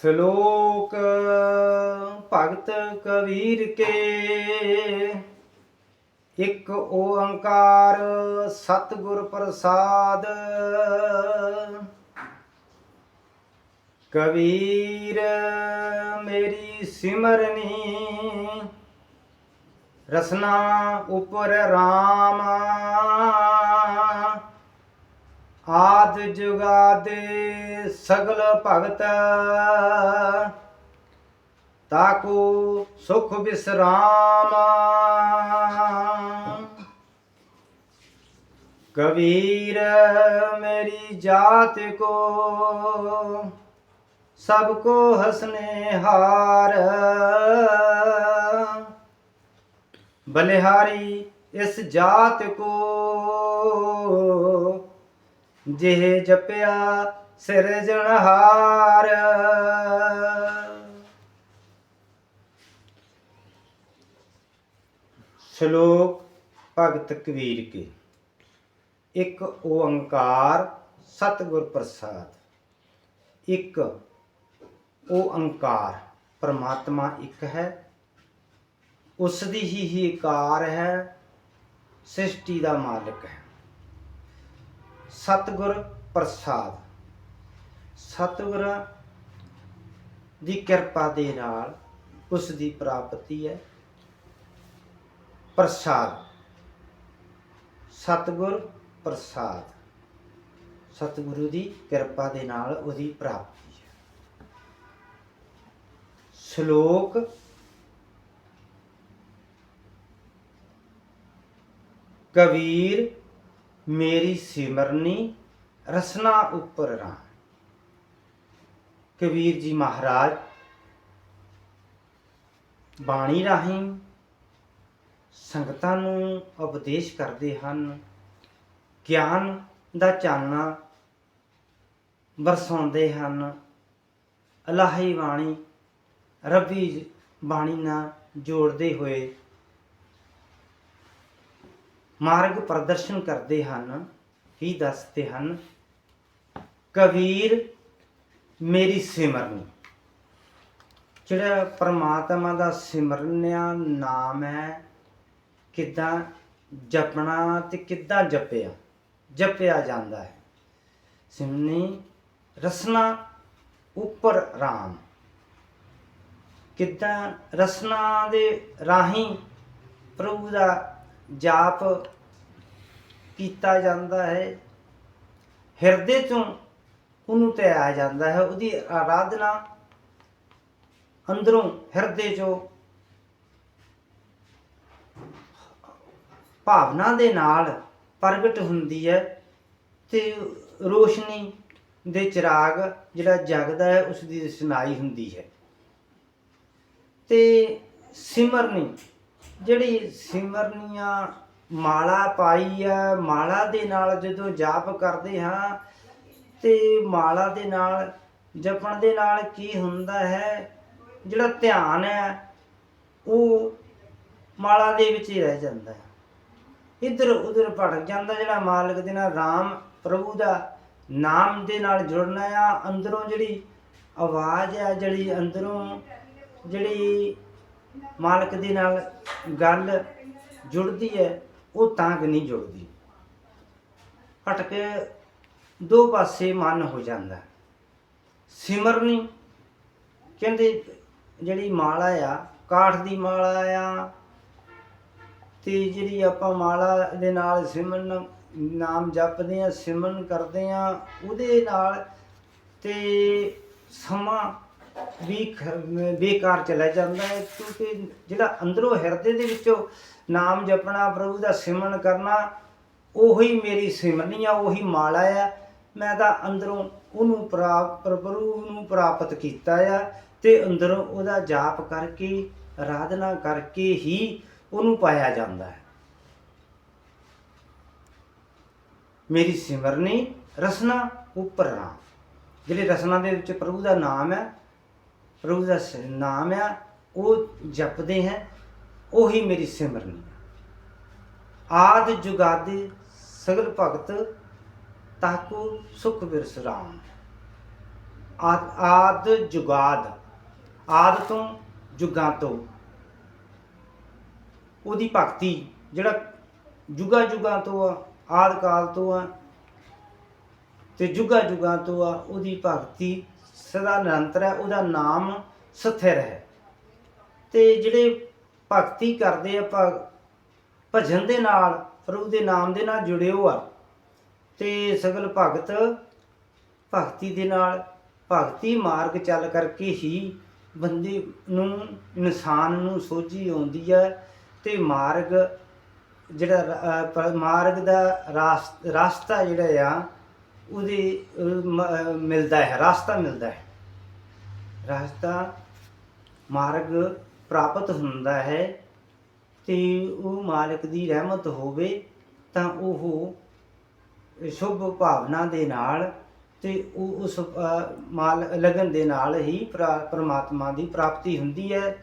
ਸ਼ਲੋਕ ਭਗਤ ਕਬੀਰ ਕੇ। ਇੱਕ ਓੰਕਾਰ ਸਤਿਗੁਰ ਪ੍ਰਸਾਦ। ਕਬੀਰ ਮੇਰੀ ਸਿਮਰਨੀ। ਰਸਨਾ ਉਪਰ ਰਾਮ। ਆਦ ਜੁਗਾਦੇ ਸਗਲ ਭਗਤ। ਤਾਕੂ ਸੁਖ ਵਿਸਰਾਮ ਕਬੀਰ ਮੇਰੀ ਜਾਤ ਕੋ, ਸਭ ਕੋ ਹਸਨੇ ਹਾਰ। ਬਲਿਹਾਰੀ ਇਸ ਜਾਤ ਕੋ ਜਿਹ ਜਪਿਆ ਸਿਰਜਣਹਾਰ ਸ਼ਲੋਕ ਭਗਤ ਕਬੀਰ ਕੇ। ਇੱਕ ਓੰਕਾਰ ਸਤਿਗੁਰ ਪ੍ਰਸਾਦ। ਇੱਕ ਓੰਕਾਰ ਪਰਮਾਤਮਾ ਇੱਕ ਹੈ। ਉਸ ਦੀ ਹੀ ਹੀ ਕਾਰ ਹੈ। ਸ੍ਰਿਸ਼ਟੀ ਦਾ ਮਾਲਕ ਹੈ। ਸਤਿਗੁਰ ਪ੍ਰਸਾਦ। ਸਤਿਗੁਰ ਦੀ ਕਿਰਪਾ ਦੇ ਨਾਲ ਉਸ ਦੀ ਪ੍ਰਾਪਤੀ ਹੈ। ਪ੍ਰਸਾਦ। ਸਤਿਗੁਰ ਪ੍ਰਸਾਦ। ਸਤਿਗੁਰੂ ਦੀ ਕਿਰਪਾ ਦੇ ਨਾਲ ਉਹਦੀ ਪ੍ਰਾਪਤੀ ਹੈ। ਸ਼ਲੋਕ ਕਬੀਰ ਮੇਰੀ ਸਿਮਰਨੀ ਰਸਨਾ ਉੱਪਰ ਰਾਂ ਕਬੀਰ ਜੀ ਮਹਾਰਾਜ, ਬਾਣੀ ਰਾਹੀਂ ਸੰਗਤਾਂ ਨੂੰ ਉਪਦੇਸ਼ ਕਰਦੇ ਹਨ। ਗਿਆਨ ਦਾ ਚਾਨਣਾ ਵਰਸਾਉਂਦੇ ਹਨ। ਅਲਾਹੀ ਬਾਣੀ, ਰੱਬੀ ਬਾਣੀ ਨਾਲ ਜੋੜਦੇ ਹੋਏ ਮਾਰਗ ਪ੍ਰਦਰਸ਼ਨ ਕਰਦੇ ਹਨ, ਹੀ ਦੱਸਦੇ ਹਨ, ਕਬੀਰ ਮੇਰੀ ਸਿਮਰਨੀ। ਜਿਹੜਾ ਪਰਮਾਤਮਾ ਦਾ ਸਿਮਰਨਿਆ ਨਾਮ ਹੈ, ਕਿੱਦਾਂ ਜਪਣਾ ਤੇ ਕਿੱਦਾਂ ਜਪਿਆ ਜਪਿਆ ਜਾਂਦਾ ਹੈ। ਸਿਮਰਨੀ, ਰਸਨਾ ਉੱਪਰ ਰਾਮ। ਕਿੱਦਾਂ ਰਸਨਾ ਦੇ ਰਾਹੀਂ ਪ੍ਰਭੂ ਦਾ ਜਾਪ ਕੀਤਾ ਜਾਂਦਾ ਹੈ। ਹਿਰਦੇ ਤੋਂ ਉਹਨੂੰ ਤੇ ਆ ਜਾਂਦਾ ਹੈ। ਉਹਦੀ ਆਰਾਧਨਾ ਅੰਦਰੋਂ ਹਿਰਦੇ ਚੋਂ ਭਾਵਨਾ ਦੇ ਨਾਲ ਪ੍ਰਗਟ ਹੁੰਦੀ ਹੈ ਤੇ ਰੋਸ਼ਨੀ ਦੇ ਚਿਰਾਗ ਜਿਹੜਾ ਜਗਦਾ ਹੈ ਉਸ ਦੀ ਰਸਨਾਈ ਹੁੰਦੀ ਹੈ। ਤੇ ਸਿਮਰਨੀ ਜਿਹੜੀ ਸਿਮਰਨੀਆਂ ਮਾਲਾ ਪਾਈ ਆ, ਮਾਲਾ ਦੇ ਨਾਲ ਜਦੋਂ ਜਾਪ ਕਰਦੇ ਹਾਂ, ਤੇ ਮਾਲਾ ਦੇ ਨਾਲ, ਜਪਣ ਦੇ ਨਾਲ ਕੀ ਹੁੰਦਾ ਹੈ? ਜਿਹੜਾ ਧਿਆਨ ਹੈ, ਉਹ ਮਾਲਾ ਦੇ ਵਿੱਚ ਹੀ ਰਹਿ ਜਾਂਦਾ ਹੈ। ਇੱਧਰ ਉੱਧਰ ਭਟਕ ਜਾਂਦਾ ਜਿਹੜਾ ਮਾਲਕ ਦੇ ਨਾਲ ਰਾਮ ਪ੍ਰਭੂ ਦਾ ਨਾਮ ਦੇ ਨਾਲ ਜੁੜਨਾ ਆ। ਅੰਦਰੋਂ ਜਿਹੜੀ ਆਵਾਜ਼ ਹੈ ਜਿਹੜੀ ਅੰਦਰੋਂ ਜਿਹੜੀ ਮਾਲਕ ਦੇ ਨਾਲ ਗੱਲ ਜੁੜਦੀ ਹੈ, ਉਹ ਤਾਂ ਕਿ ਨਹੀਂ ਜੁੜਦੀ ਭਟਕ ਦੋ ਪਾਸੇ ਮਨ ਹੋ ਜਾਂਦਾ ਹੈ। ਸਿਮਰਨੀ ਕਹਿੰਦੇ ਜਿਹੜੀ ਮਾਲਾ ਆ, ਕਾਠ ਦੀ ਮਾਲਾ ਆ, ਤੇ ਜਿਹੜੀ ਆਪਾਂ ਮਾਲਾ ਦੇ ਨਾਲ ਸਿਮਰਨ ਨਾਮ ਜਪਦੇ ਆ, ਸਿਮਰਨ ਕਰਦੇ ਆ, ਉਹਦੇ ਨਾਲ ਤੇ ਸਮਾਂ ਵੀ ਖ- ਬੇਕਾਰ ਚਲਾ ਜਾਂਦਾ ਹੈ। ਕਿਉਂਕਿ ਜਿਹੜਾ ਅੰਦਰੋਂ ਹਿਰਦੇ ਦੇ ਵਿੱਚੋਂ ਨਾਮ ਜਪਣਾ, ਪ੍ਰਭੂ ਦਾ ਸਿਮਰਨ ਕਰਨਾ, ਉਹੀ ਮੇਰੀ ਸਿਮਰਨੀ ਆ, ਉਹੀ ਮਾਲਾ ਆ। ਮੈਂ ਤਾਂ ਅੰਦਰੋਂ ਉਹਨੂੰ ਪ੍ਰਾਪਤ ਪ੍ਰਭੂ ਨੂੰ ਪ੍ਰਾਪਤ ਕੀਤਾ ਆ ਤੇ ਅੰਦਰੋਂ ਉਹਦਾ ਜਾਪ ਕਰਕੇ ਆਰਾਧਨਾ ਕਰਕੇ ਹੀ ਉਹਨੂੰ ਪਾਇਆ ਜਾਂਦਾ ਹੈ। ਮੇਰੀ ਸਿਮਰਨੀ ਰਸਨਾ ਉੱਪਰ ਰਾਮ ਜਿਹੜੇ ਰਸਨਾ ਦੇ ਵਿੱਚ ਪ੍ਰਭੂ ਦਾ ਨਾਮ ਹੈ ਪ੍ਰਭੂ ਦਾ ਸ- ਨਾਮ ਆ, ਉਹ ਜਪਦੇ ਹੈ, ਉਹੀ ਮੇਰੀ ਸਿਮਰਨੀ ਹੈ। ਆਦ ਜੁਗਾਦੇ ਸਗਲ ਭਗਤ, ਤਾਕੂ ਸੁਖ ਵਿਰਸਰਾਮ ਆਦ ਆਦ ਜੁਗਾਦ, ਆਦ ਤੋਂ ਜੁਗਾਂ ਤੋਂ ਉਹਦੀ ਭਗਤੀ ਜਿਹੜਾ ਜੁਗਾ ਜੁਗਾ ਤੋਂ ਆ, ਆਦ ਕਾਲ ਤੋਂ ਆ, ਤੇ ਜੁਗਾ ਜੁਗਾ ਤੋਂ ਆ, ਉਹਦੀ ਭਗਤੀ ਸਦਾ ਨਿਰੰਤਰ ਹੈ, ਉਹਦਾ ਨਾਮ ਸਥਿਰ ਹੈ। ਤੇ ਜਿਹੜੇ ਭਗਤੀ ਕਰਦੇ ਆ, ਭਗ- ਭਜਨ ਦੇ ਨਾਲ ਪ੍ਰਭੂ ਦੇ ਨਾਮ ਦੇ ਨਾਲ ਜੁੜਿਓ ਆ। ਤੇ ਸਗਲ ਭਗਤ ਭਗਤੀ ਦੇ ਨਾਲ ਭਗਤੀ ਮਾਰਗ ਚੱਲ ਕਰਕੇ ਹੀ ਬੰਦੇ ਨੂੰ, ਇਨਸਾਨ ਨੂੰ ਸੋਝੀ ਆਉਂਦੀ ਹੈ ਤੇ ਮਾਰਗ ਜਿਹੜਾ ਮਾਰਗ ਦਾ ਰਾਸ- ਰਾਸਤਾ ਜਿਹੜਾ ਆ ਉਹਦੇ ਮਿਲਦਾ ਹੈ, ਰਾਸਤਾ ਮਿਲਦਾ ਹੈ। ਰਾਸਤਾ ਮਾਰਗ ਪ੍ਰਾਪਤ ਹੁੰਦਾ ਹੈ ਤੇ ਉਹ ਮਾਲਕ ਦੀ ਰਹਿਮਤ ਹੋਵੇ ਤਾਂ ਉਹ ਸ਼ੁਭ ਭਾਵਨਾ ਦੇ ਨਾਲ ਤੇ ਉਹ ਉਸ ਮਾਲ, ਲਗਨ ਦੇ ਨਾਲ ਹੀ ਪ੍ਰਾ- ਪ੍ਰਮਾਤਮਾ ਦੀ ਪ੍ਰਾਪਤੀ ਹੁੰਦੀ ਹੈ।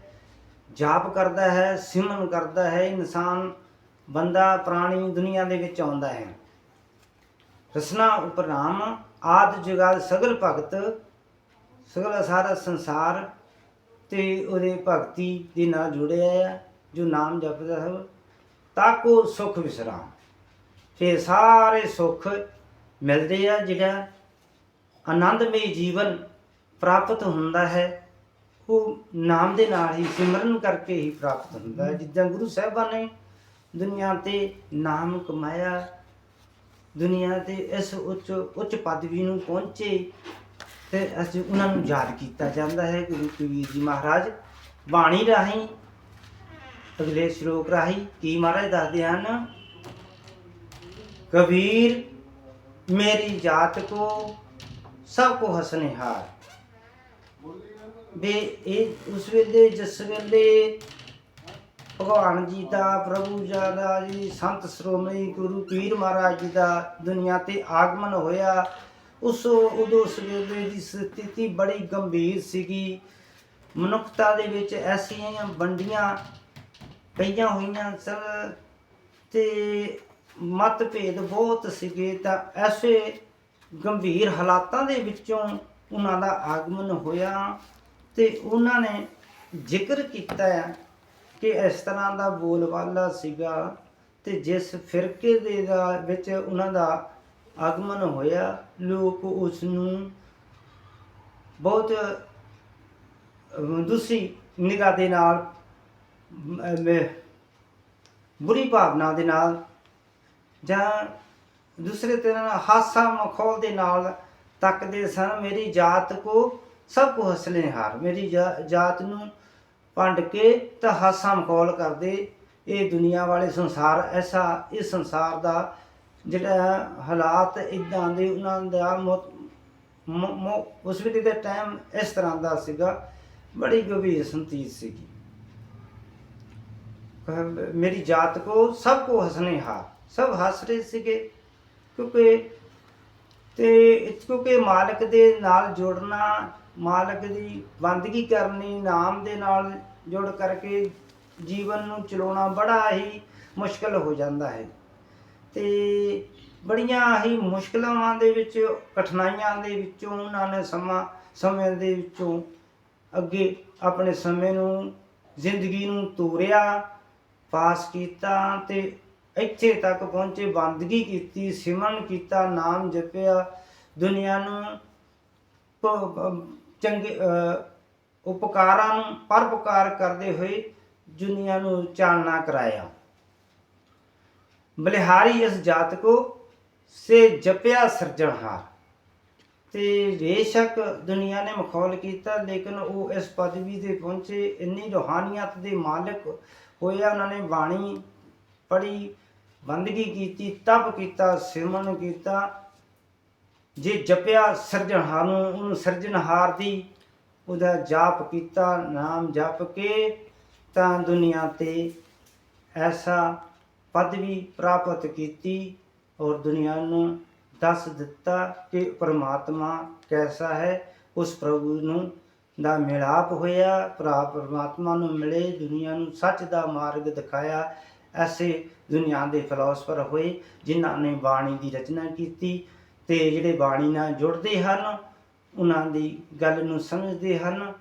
ਜਾਪ ਕਰਦਾ ਹੈ, ਸਿਮਰਨ ਕਰਦਾ ਹੈ, ਇਨਸਾਨ, ਬੰਦਾ, ਪ੍ਰਾਣੀ ਦੁਨੀਆ ਦੇ ਵਿੱਚ ਆਉਂਦਾ ਹੈ। ਰਸਨਾ ਉਪਰਾਮ ਆਦ ਜੁਗਾਦ ਸਗਲ ਭਗਤ, ਸਗਲ ਸਾਰਾ ਸੰਸਾਰ ਤੇ ਉਹਦੇ ਭਗਤੀ ਦੇ ਨਾਲ ਜੁੜਿਆ ਆ, ਜੋ ਨਾਮ ਜਪਦਾ ਹੈ ਤਾਕੋ ਸੁਖ ਵਿਸਰਾਮ। ਫਿਰ ਸਾਰੇ ਸੁੱਖ ਮਿਲਦੇ ਆ ਜਿਹੜਾ ਆਨੰਦਮਈ ਜੀਵਨ ਪ੍ਰਾਪਤ ਹੁੰਦਾ ਹੈ, ਉਹ ਨਾਮ ਦੇ ਨਾਲ ਹੀ ਸਿਮਰਨ ਕਰਕੇ ਹੀ ਪ੍ਰਾਪਤ ਹੁੰਦਾ ਹੈ। ਜਿੱਦਾਂ ਗੁਰੂ ਸਾਹਿਬਾਨ ਨੇ ਦੁਨੀਆ ਤੇ ਨਾਮ ਕਮਾਇਆ ਦੁਨੀਆ ਦੇ ਇਸ ਉੱਚ ਉੱਚ ਪਦਵੀ ਨੂੰ ਪਹੁੰਚੇ ਤੇ ਅਸੀਂ ਉਹਨਾਂ ਨੂੰ ਯਾਦ ਕੀਤਾ ਜਾਂਦਾ ਹੈ ਗੁਰੂ ਕਬੀਰ ਜੀ ਮਹਾਰਾਜ। ਬਾਣੀ ਰਾਹੀਂ, ਅਗਲੇ ਸ਼ਲੋਕ ਰਾਹੀਂ ਕੀ ਮਹਾਰਾਜ ਦੱਸਦੇ ਹਨ? ਕਬੀਰ, ਮੇਰੀ ਜਾਤ ਕੋ ਸਭ ਕੋ ਹਸਨੇ ਬੇ, ਇਹ ਉਸ ਵੇਲੇ, ਜਿਸ ਵੇਲੇ ਭਗਵਾਨ ਜੀ ਦਾ, ਪ੍ਰਭੂ ਜੀ ਦਾ ਜੀ, ਸੰਤ ਸ਼੍ਰੋਮਣੀ ਗੁਰੂ ਪੀਰ ਮਹਾਰਾਜ ਜੀ ਦਾ ਦੁਨੀਆ ਤੇ ਆਗਮਨ ਹੋਇਆ। ਉਸ ਉਦੋਂ ਉਸ ਦੀ ਸਥਿਤੀ ਬੜੀ ਗੰਭੀਰ ਸੀਗੀ। ਮਨੁੱਖਤਾ ਦੇ ਵਿੱਚ ਐਸੀਆਂ ਵੰਡੀਆਂ ਪਈਆਂ ਹੋਈਆਂ ਸਨ ਤੇ ਮਤਭੇਦ ਬਹੁਤ ਸੀਗੇ ਤਾਂ ਐਸੇ ਗੰਭੀਰ ਹਾਲਾਤਾਂ ਦੇ ਵਿੱਚੋਂ ਉਹਨਾਂ ਦਾ ਆਗਮਨ ਹੋਇਆ ਤੇ ਉਹਨਾਂ ਨੇ ਜ਼ਿਕਰ ਕੀਤਾ ਹੈ ਕਿ ਇਸ ਤਰ੍ਹਾਂ ਦਾ ਬੋਲਬਾਲਾ ਸੀਗਾ ਤੇ ਜਿਸ ਫਿਰਕੇ ਦੇ ਦਾ ਵਿੱਚ ਉਹਨਾਂ ਦਾ ਆਗਮਨ ਹੋਇਆ ਲੋਕ ਉਸ ਨੂੰ ਬਹੁਤ ਅਹ, ਦੂਸਰੀ ਨਿਗਾਹ ਦੇ ਨਾਲ ਬੁਰੀ ਭਾਵਨਾ ਦੇ ਨਾਲ ਜਾਂ ਦੂਸਰੇ ਤਰ੍ਹਾਂ ਹਾਸਾ ਮਖੌਲ ਦੇ ਨਾਲ ਤੱਕਦੇ ਸਨ ਮੇਰੀ ਜਾਤ ਕੋ ਸਭ ਕੋ ਹਸਲੇ ਹਾਰ ਮੇਰੀ ਜਾ- ਜਾਤ ਨੂੰ ਭੰਡ ਕੇ ਤਾਂ ਹਾਸਾ ਮਖੌਲ ਕਰਦੇ। ਇਹ ਦੁਨੀਆ ਵਾਲੇ ਸੰਸਾਰ ਐਸਾ, ਇਸ ਸੰਸਾਰ ਦਾ ਜਿਹੜਾ ਹਾਲਾਤ ਇਦਾਂ ਦੇ, ਉਹਨਾਂ ਦਾ ਉਸ ਵੇਲੇ ਦਾ ਟਾਈਮ ਇਸ ਤਰ੍ਹਾਂ ਦਾ ਸੀਗਾ। ਬੜੀ ਗੰਭੀਰ ਸੰਤੀਤ ਸੀਗੀ। ਮੇਰੀ ਜਾਤ ਕੋ ਸਭ ਕੋ ਹਸਨੇ ਹਾਰ। ਸਭ ਹੱਸ ਰਹੇ ਸੀਗੇ, ਕਿਉਂਕਿ ਤੇ, ਕਿਉਂਕਿ ਮਾਲਕ ਦੇ ਨਾਲ ਜੁੜਨਾ ਮਾਲਕ ਦੀ ਬੰਦਗੀ ਕਰਨੀ, ਨਾਮ ਦੇ ਨਾਲ ਜੁੜ ਕਰਕੇ ਜੀਵਨ ਨੂੰ ਚਲਾਉਣਾ ਬੜਾ ਹੀ ਮੁਸ਼ਕਲ ਹੋ ਜਾਂਦਾ ਹੈ। ਤੇ ਬੜੀਆਂ ਹੀ ਮੁਸ਼ਕਲਾਂ ਦੇ ਵਿੱਚ, ਕਠਿਨਾਈਆਂ ਦੇ ਵਿੱਚੋਂ, ਉਹਨਾਂ ਨੇ ਸਮਾਂ, ਸਮੇਂ ਦੇ ਵਿੱਚੋਂ ਅੱਗੇ ਆਪਣੇ ਸਮੇਂ ਨੂੰ, ਜ਼ਿੰਦਗੀ ਨੂੰ ਤੋਰਿਆ, ਪਾਸ ਕੀਤਾ ਤੇ ਇੱਥੇ ਤੱਕ ਪਹੁੰਚੇ ਬੰਦਗੀ ਕੀਤੀ, ਸਿਮਰਨ ਕੀਤਾ, ਨਾਮ ਜਪਿਆ, ਦੁਨੀਆ ਨੂੰ ਚੰਗੇ ਅਹ, ਉਪਕਾਰਾਂ ਨੂੰ ਪਰਪਕਾਰ ਕਰਦੇ ਹੋਏ ਦੁਨੀਆ ਨੂੰ ਚਾਨਣਾ ਕਰਾਇਆ। ਬਲਿਹਾਰੀ ਇਸ ਜਾਤ ਕੋ ਸੇ ਜਪਿਆ ਸਿਰਜਣਹਾਰ ਤੇ ਬੇਸ਼ੱਕ ਦੁਨੀਆ ਨੇ ਮਖੌਲ ਕੀਤਾ ਲੇਕਿਨ ਉਹ ਇਸ ਪਦਵੀ ਤੇ ਪਹੁੰਚੇ। ਇੰਨੀ ਰੋਹਾਨੀਅਤ ਦੇ ਮਾਲਕ ਹੋਇਆ ਉਹਨਾਂ ਨੇ ਬਾਣੀ ਪੜ੍ਹੀ ਬੰਦਗੀ ਕੀਤੀ ਤਪ ਕੀਤਾ ਸਿਮਰਨ ਕੀਤਾ। ਜੇ ਜਪਿਆ ਸਿਰਜਣਹਾਰ ਨੂੰ ਉਹਨੂੰ ਸਿਰਜਣਹਾਰ ਦੀ, ਉਹਦਾ ਜਾਪ ਕੀਤਾ, ਨਾਮ ਜਪ ਕੇ ਤਾਂ ਦੁਨੀਆ ਤੇ ਐਸਾ ਪਦਵੀ ਪ੍ਰਾਪਤ ਕੀਤੀ ਔਰ ਦੁਨੀਆ ਨੂੰ ਦੱਸ ਦਿੱਤਾ ਕਿ ਪ੍ਰਮਾਤਮਾ ਕੈਸਾ ਹੈ, ਉਸ ਪ੍ਰਭੂ ਨੂੰ ਦਾ ਮਿਲਾਪ ਹੋਇਆ, ਭਰਾ ਪ੍ਰਮਾਤਮਾ ਨੂੰ ਮਿਲੇ, ਦੁਨੀਆ ਨੂੰ ਸੱਚ ਦਾ ਮਾਰਗ ਦਿਖਾਇਆ, ਐਸੇ ਦੁਨੀਆ ਦੇ ਫਿਲਾਸਫਰ ਹੋਏ, ਜਿਨ੍ਹਾਂ ਨੇ ਬਾਣੀ ਦੀ ਰਚਨਾ ਕੀਤੀ ਤੇ ਜਿਹੜੇ ਬਾਣੀ ਨਾਲ ਜੁੜਦੇ ਹਨ, ਉਹਨਾਂ ਦੀ ਗੱਲ ਨੂੰ ਸਮਝਦੇ ਹਨ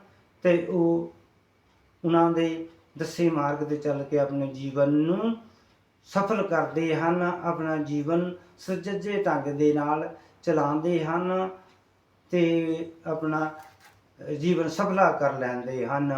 ਤੇ ਉਹ ਉਹਨਾਂ ਦੇ ਦੱਸੇ ਮਾਰਗ ਤੇ ਚੱਲ ਕੇ ਆਪਣੇ ਜੀਵਨ ਨੂੰ ਸਫਲ ਕਰਦੇ ਹਨ, ਆਪਣਾ ਜੀਵਨ ਸੁਚੱਜੇ ਢੰਗ ਦੇ ਨਾਲ ਚਲਾਉਂਦੇ ਹਨ ਤੇ ਆਪਣਾ ਜੀਵਨ ਸਫਲਾ ਕਰ ਲੈਂਦੇ ਹਨ।